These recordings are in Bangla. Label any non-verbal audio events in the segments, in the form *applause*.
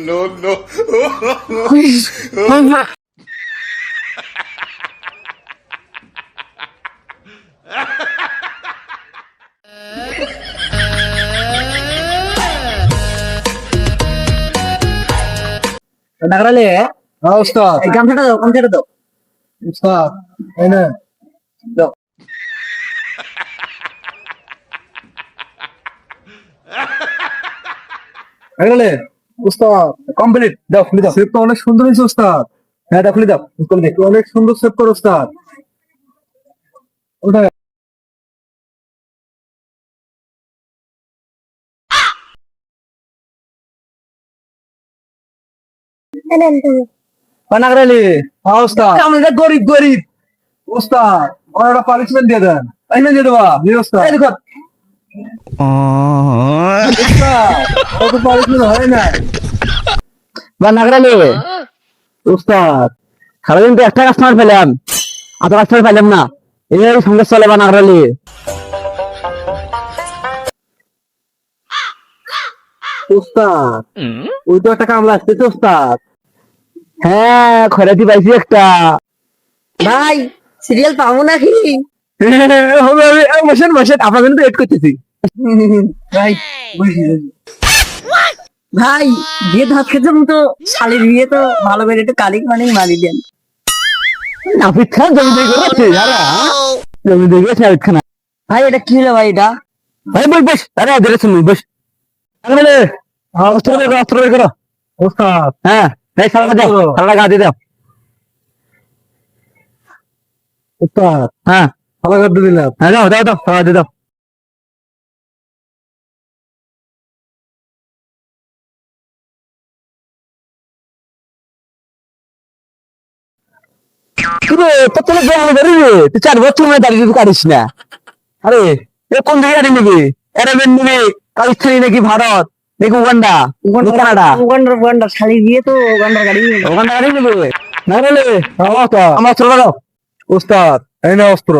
no, no. নাগরালে হ্যাঁ উস্তাদ এই গামছাটা দাও গামছাটা দাও উস্তাদ এই নে দাও এগলে উস্তাদ কমপ্লিট দাও খুলে দাও। সেভ অনেক সুন্দর হয়েছে উস্তাদ। হ্যাঁ দাও খুলে দাও। অনেক সুন্দর সেভ করো উস্তাদ। ওটা ও নাগরালি হ্যাঁ উস্তাদ। আমরা গরিব গরিব। উস্তাদ ওর পানিশমেন্ট দিয়ে দেন। না দিয়ে দেবা? দিয়ে হয় না বা নাগরালে উস্তাদ সারাদিন তো একটা কাস্টমার পেলাম এত কাস্টমার পেলাম না। এই সঙ্গে চলে বা নাগরালি। উস্তাদ ওই তো একটা কামলা আসছে তো উস্তাদ। হ্যাঁ খরাতি পাইছি একটা। ভাই সিরিয়াল পাবো নাকি? *laughs* বসেন বসেন আপনার জন্য তো এড করতেছি। ভাই ভাই বিয়ে ধাপ খেতে তো শালির বিয়ে তো ভালো করে একটু কালিক মানে মারি দেন। নাপিত খান জমি দিয়ে করেছে যারা দিয়ে খান। ভাই এটা কি হলো ভাই এটা? ভাই বস বস আরে ধরে শুনুন বস। আরে অস্ত্র বের করো অস্ত্র বের করো। উস্তাদ হ্যাঁ এই সালাটা দাও সালাটা গা দিয়ে দাও। উস্তাদ হ্যাঁ। ভালো করে দিলাম। হ্যাঁ দাও দাও দাও সালা দিয়ে দাও। কিরে তুই চার বছর মনে দাঁড়িয়ে তুই কাটিস না। আরে এ কোন দিকে গাড়ি নিবি? এরাবেন নিবি পাকিস্তানি নাকি ভারত নাকি উগান্ডা কানাডা উগান্ডার উগান্ডার শালির বিয়ে তো উগান্ডার গাড়ি ওখানটা গাড়ি নিবি? না রে আমার ছোট দাও উস্তাদ এই না অস্ত্র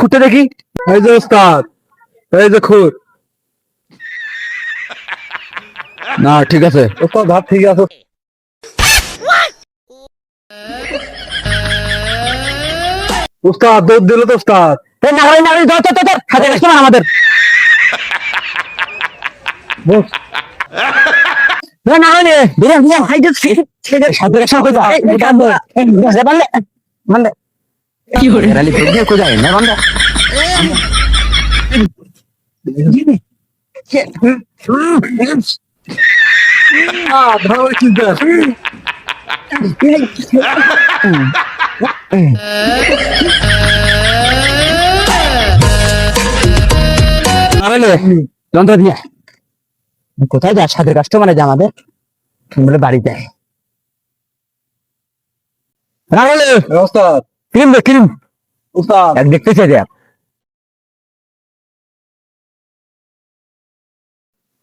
খুঁটে দেখি। এই যে উস্তাদ এই যে খুদ না ঠিক আছে উস্তাদ হাত ঠিক আছে উস্তাদ দৌড় দিল তো উস্তাদ আমাদের কি ধরো চিন্তা আরে যন্ত্র দিয়ে। কোথায় যায় সাথে কাস্টমার আছে আমাদের? বলে বাড়িতে। রাগলে এই উস্তাদ ক্রিম দে ক্রিম? উস্তাদ। এক দেখতে চাই দেখ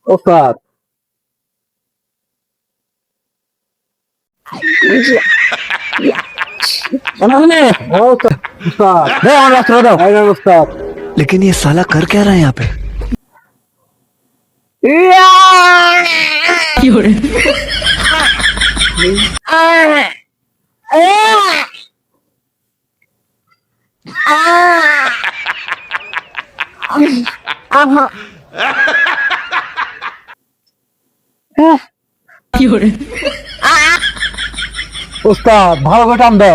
উস্তাদ लेकिन ये साला कर क्या रहा है यहाँ पे उस्ताद भालो बेटाम दो।